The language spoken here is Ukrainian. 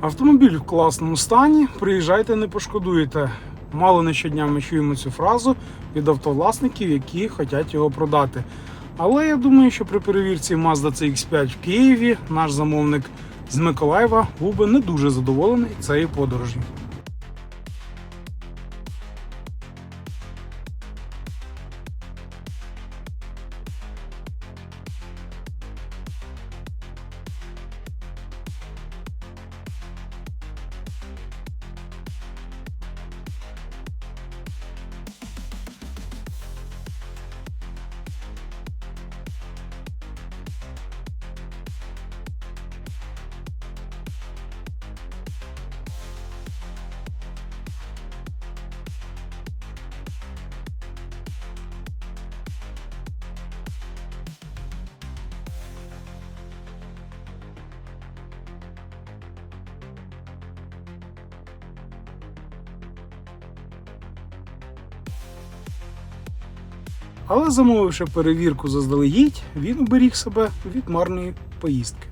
Автомобіль в класному стані. Приїжджайте, не пошкодуєте. Мало не щодня ми чуємо цю фразу від автовласників, які хочуть його продати. Але я думаю, що при перевірці Mazda CX5 в Києві наш замовник з Миколаєва був би не дуже задоволений цією подорожю. Але замовивши перевірку заздалегідь, він уберіг себе від марної поїздки.